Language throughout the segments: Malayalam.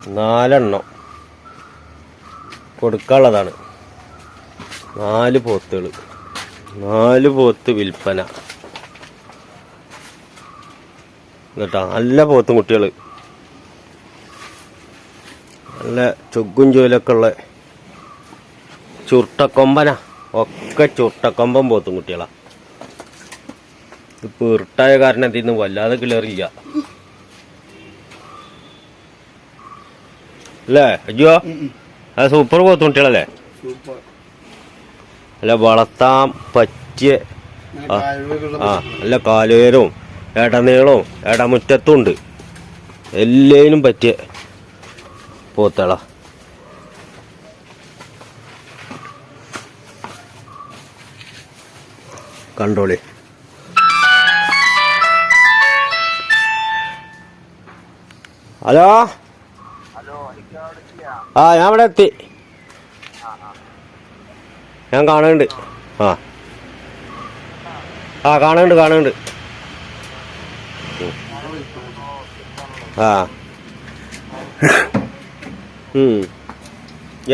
നാലെണ്ണം. കൊടുക്കാനുള്ളതാണ്. നാല് പോത്തുകൾ നാല് പോത്ത് വിൽപ്പന. എന്നിട്ടാ നല്ല പോത്തും കുട്ടികൾ നല്ല ചൊഗ്ഗും ചോലൊക്കെ ഉള്ള ചുരുട്ടക്കൊമ്പന. ഒക്കെ ചുരുട്ടക്കൊമ്പൻ പോത്തും കുട്ടികളാ. ഇപ്പൊ ഇരുട്ടായ കാരണം ഇതിന്ന് വല്ലാതെ കിളറില്ല. അല്ലേ? അയ്യോ. അത് സൂപ്പർ പോത്തും കുട്ടികളല്ലേ? അല്ല വളർത്താൻ പറ്റിയ ആ അല്ല നല്ല കാലുയരവും ഇടനീളവും ഇടമുറ്റത്തും ഉണ്ട് എല്ലാത്തിനും പറ്റിയ പോത്തള കണ്ടോളി. ഹലോ? ആ ഞാൻ ഇവിടെ എത്തി. ഞാൻ കാണുന്നുണ്ട്. ആ. ആ കാണുന്നുണ്ട് കാണുന്നുണ്ട്. ആ.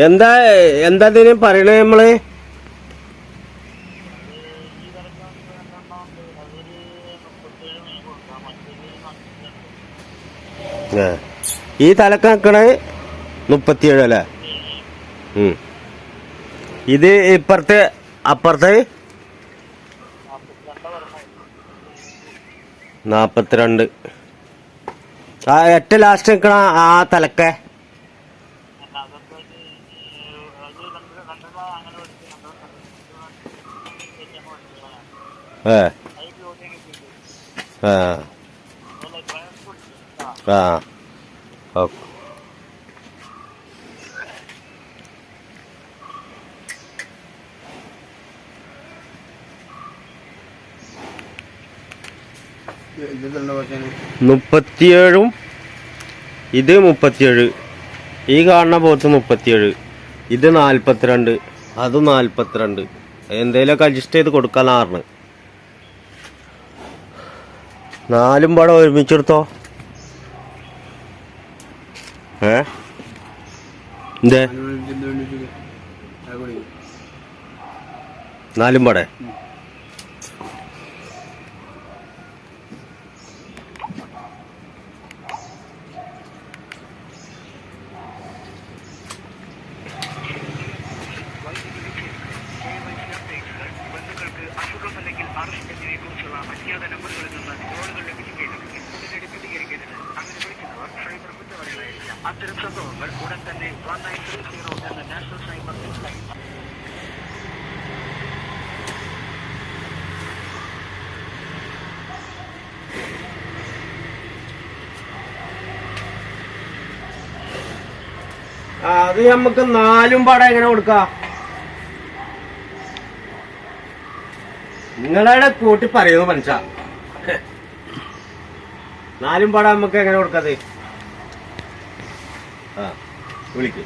എന്താ എന്താ ഇതിന് പറയണേ നമ്മൾ. ഈ തലക്ക് നിക്കണേ മുപ്പത്തിയേഴ് അല്ലേ. ഇത് ഇപ്പുറത്ത് അപ്പുറത്ത്? നാപ്പത്തിരണ്ട്. ആ എട്ട് ലാസ്റ്റ് നിൽക്കണ ആ തലക്കെ? ഓക്കെ മുപ്പത്തിയേഴും ഇത് മുപ്പത്തിയേഴ്. ഈ കാണുന്ന പോത്ത് മുപ്പത്തിയേഴ്. ഇത് നാൽപ്പത്തിരണ്ട് അത് നാൽപ്പത്തിരണ്ട് എന്തേലൊക്കെ അഡ്ജസ്റ്റ് ചെയ്ത് കൊടുക്കാനാറിന് നാലും പടം ഒരുമിച്ചെടുത്തോ ഏ? എന്തേ? നാലും പടേ. അത്തരം സംഭവങ്ങൾ ഉടൻ തന്നെ വൺ നയൻ ത്രീ സീറോ എന്ന നാഷണൽ സൈബർ ഹെൽപ്ലൈൻ അത് നമുക്ക് നാലും പടം എങ്ങനെ കൊടുക്കാം? നിങ്ങളുടെ കൂട്ടി പറയുന്നു മനുഷ്യ നാലും പടം നമുക്ക് എങ്ങനെ കൊടുക്കാതെ? ആ വിളിക്ക്.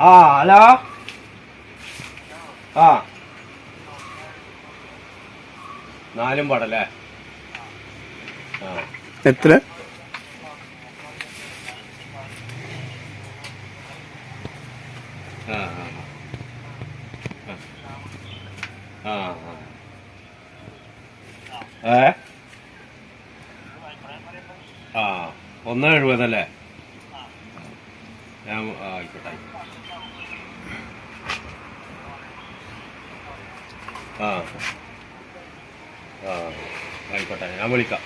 ആ ഹലോ? ആ. നാലും പാടല്ലേ? ആ. എത്ര? ആ ഒന്ന് എഴുപതല്ലേ? ഞാൻ ആയിക്കോട്ടെ. ആ ആ ആയിക്കോട്ടെ ഞാൻ വിളിക്കാം.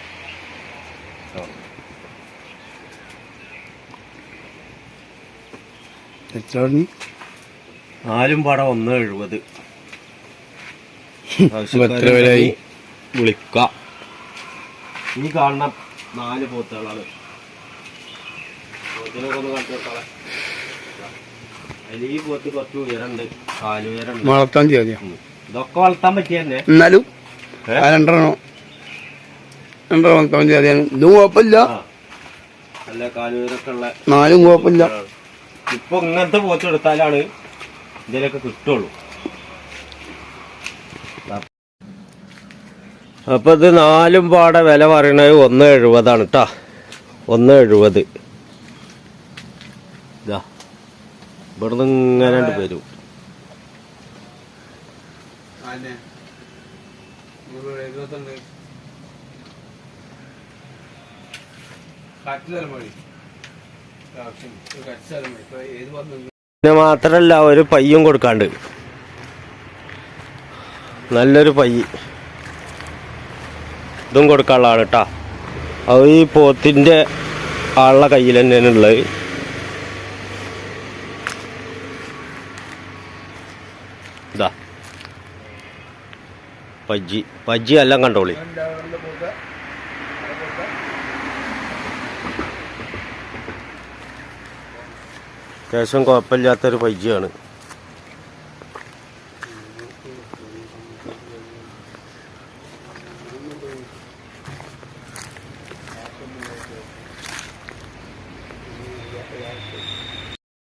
ആരും പടം ഒന്ന് എഴുപത്. എത്ര പേരായി? വിളിക്കാം. ഈ കാണുന്ന നാല് പോത്തുകളാണ്. പോത്തിനൊക്കെ ഒന്ന് കണ്ടു വെക്കാളെ അതിൽ ഈ പോത്ത് കുറച്ച് ഉയരണ്ട് കാലുയരണ്ട് വളർത്താൻ ചെയ്യാ. ഇതൊക്കെ വളർത്താൻ പറ്റിയ തന്നെ. എന്നാലും? ആ രണ്ടെണ്ണോ രണ്ടെണ്ണം വളർത്താൻ ചെയ്യാതെയാണ് ഇതും കുഴപ്പമില്ല. ആ. നല്ല കാലുയരൊക്കെ ഉള്ള നാലും കുഴപ്പമില്ല. ഇപ്പൊ ഇങ്ങനത്തെ പോത്തെടുത്താലാണ് ഇതിലൊക്കെ കിട്ടുള്ളൂ. അപ്പൊ ഇത് നാലും പാടെ വില പറയണത് ഒന്ന് എഴുപതാണ് കേട്ടോ ഒന്ന് എഴുപത്. ഇതാ. ഇവിടുന്ന് ഇങ്ങനെ വരും. പിന്നെ മാത്രല്ല ഒരു പയ്യും കൊടുക്കാണ്ട്. നല്ലൊരു പയ്യ്. ഇതും കൊടുക്കാനുള്ളതാണ് കേട്ടാ അത് ഈ പോത്തിന്റെ ആളുടെ കയ്യിൽ തന്നെയാണ് ഉള്ളത്. ഇതാ. പജ്ജി പജ്ജി എല്ലാം കണ്ടോളി. അത്യാവശ്യം കുഴപ്പമില്ലാത്തൊരു പജ്ജിയാണ്.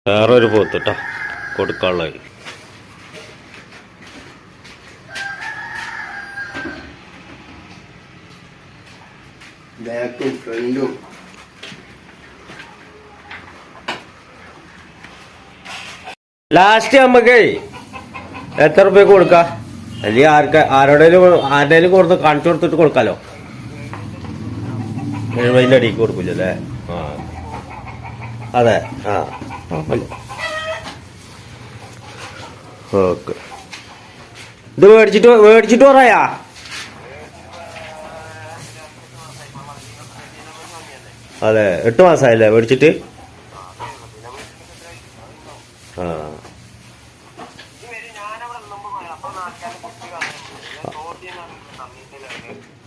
വേറൊരു പോത്ത് കൊടുക്കാനുള്ളത് ബാക്കും ഫ്രണ്ടും. ലാസ്റ്റ് നമുക്ക് എത്ര റുപ്യ കൊടുക്കാം? അല്ലെങ്കിൽ ആർക്ക ആരോടേലും ആരുടെയും കൊടുത്ത് കാണിച്ചു കൊടുത്തിട്ട് കൊടുക്കാലോ? എഴുപതിന്റെ അടിക്ക് കൊടുക്കില്ലല്ലേ ആ. അതെ. ആ. ഓക്കെ. ഇത് മേടിച്ചിട്ട് മേടിച്ചിട്ട് പറയാ. അതെ എട്ട് മാസമായില്ലേ മേടിച്ചിട്ട്? ആ.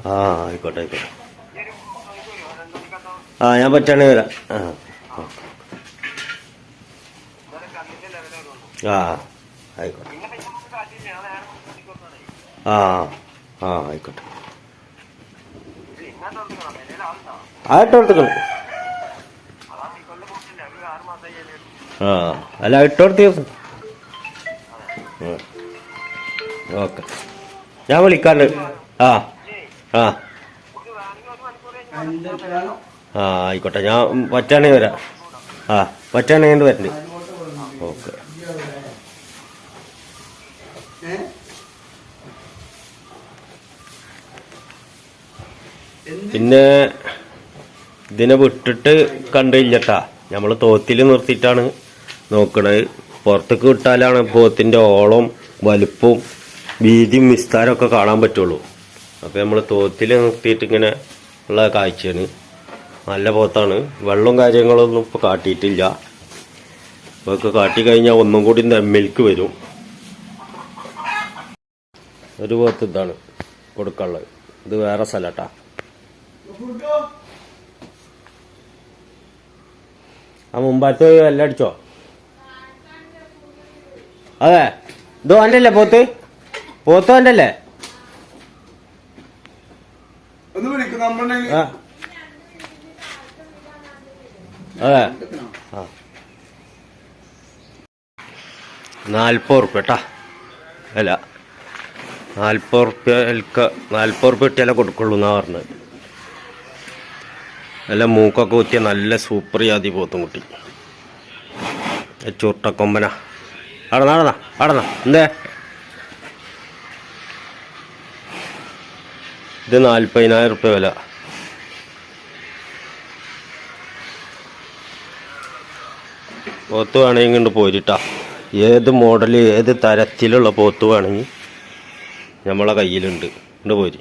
ആ ആയിക്കോട്ടെ ആയിക്കോട്ടെ. ആ ഞാൻ പറ്റാണെങ്കിൽ വരാം. ആ ആ ആയിക്കോട്ടെ. ആ ആ ആയിക്കോട്ടെ. ആ ഇട്ടോടുക്കണം ആ അല്ല ഇട്ടോടുത്ത് ഓക്കെ. ഞാൻ വിളിക്കാണ്ട്. ആ ആ. ആ ആയിക്കോട്ടെ. ഞാൻ പറ്റാണെങ്കിൽ വരാം. ആ പറ്റാണെങ്കിൽ വരണ്ട്. ഓക്കെ. പിന്നെ ഇതിനെ വിട്ടിട്ട് കണ്ടില്ലട്ടാ. നമ്മൾ തോത്തിൽ നിർത്തിയിട്ടാണ് നോക്കണത്. പുറത്തേക്ക് വിട്ടാലാണ് പോത്തിന്റെ ഓളം വലുപ്പവും വീതിയും വിസ്താരം ഒക്കെ കാണാൻ പറ്റുള്ളൂ. അപ്പോൾ നമ്മൾ തോത്തിൽ നിർത്തിയിട്ട് ഇങ്ങനെ ഉള്ള കാഴ്ചയാണ്. നല്ല പോത്താണ്. വെള്ളവും കാര്യങ്ങളൊന്നും ഇപ്പോൾ കാട്ടിയിട്ടില്ല. ഒക്കെ കാട്ടി കഴിഞ്ഞാൽ ഒന്നും കൂടി മിൽക്ക് വരും. ഒരു പോത്ത് ഇതാണ് കൊടുക്കാനുള്ളത്. ഇത് വേറെ സ്ഥലട്ടാ ആ മുമ്പാലത്ത് എല്ലാം അടിച്ചോ? അതെ. ഇതോ എന്റെ അല്ലേ പോത്ത് പോത്തോ എന്റെ അല്ലേ അതെ. ആ. നാൽപ്പത് ഉറുപ്പ്യ കേട്ടാ അല്ല. നാൽപ്പത് ഉറുപ്പ്യ എൽക്ക നാൽപ്പത് ഉറുപ്പ്യ കിട്ടിയാലേ കൊടുക്കുള്ളൂ എന്നാ പറഞ്ഞത്. നല്ല മൂക്കൊക്കെ കുത്തിയ നല്ല സൂപ്പർ ജാതി പോത്തും കുട്ടി. ചുട്ടക്കൊമ്പന അടന്നാ അടന്നാ അടന്നാ എന്തേ? ഇത് നാൽപ്പതിനായിരം റുപ്യ വില. പോത്ത് വേണമെങ്കിൽ കൊണ്ട് പോരിട്ടാ. ഏത് മോഡൽ ഏത് തരത്തിലുള്ള പോത്ത് വേണമെങ്കിൽ നമ്മളെ കയ്യിലുണ്ട്. ഇങ്ങോട്ട് പോരി.